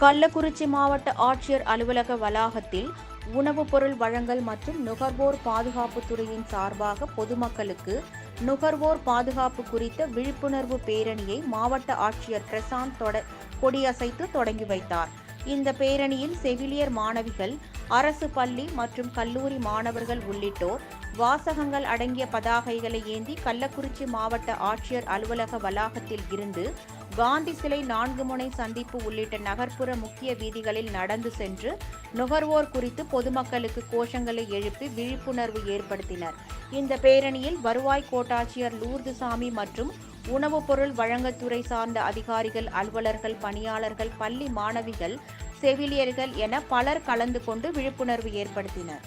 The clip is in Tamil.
கள்ளக்குறிச்சி மாவட்ட ஆட்சியர் அலுவலக வளாகத்தில் உணவுப் பொருள் வழங்கல் மற்றும் நுகர்வோர் பாதுகாப்பு துறையின் சார்பாக பொதுமக்களுக்கு நுகர்வோர் பாதுகாப்பு குறித்த விழிப்புணர்வு பேரணியை மாவட்ட ஆட்சியர் பிரசாந்த் தொட கொடியசைத்து தொடங்கி வைத்தார். இந்த பேரணியில் செவிலியர் மாணவிகள் அரசு பள்ளி மற்றும் கல்லூரி மாணவர்கள் உள்ளிட்டோர் வாசகங்கள் அடங்கிய பதாகைகளை ஏந்தி கள்ளக்குறிச்சி மாவட்ட ஆட்சியர் அலுவலக வளாகத்தில் இருந்து காந்தி சிலை நான்கு முனை சந்திப்பு உள்ளிட்ட நகர்ப்புற முக்கிய வீதிகளில் நடந்து சென்று நுகர்வோர் குறித்து பொதுமக்களுக்கு கோஷங்களை எழுப்பி விழிப்புணர்வு ஏற்படுத்தினர். இந்த பேரணியில் வருவாய் கோட்டாட்சியர் லூர்துசாமி மற்றும் உணவுப் பொருள் வழங்கத்துறை சார்ந்த அதிகாரிகள் அலுவலர்கள் பணியாளர்கள் பள்ளி மாணவிகள் செவிலியர்கள் என பலர் கலந்து கொண்டு விழிப்புணர்வு ஏற்படுத்தினர்.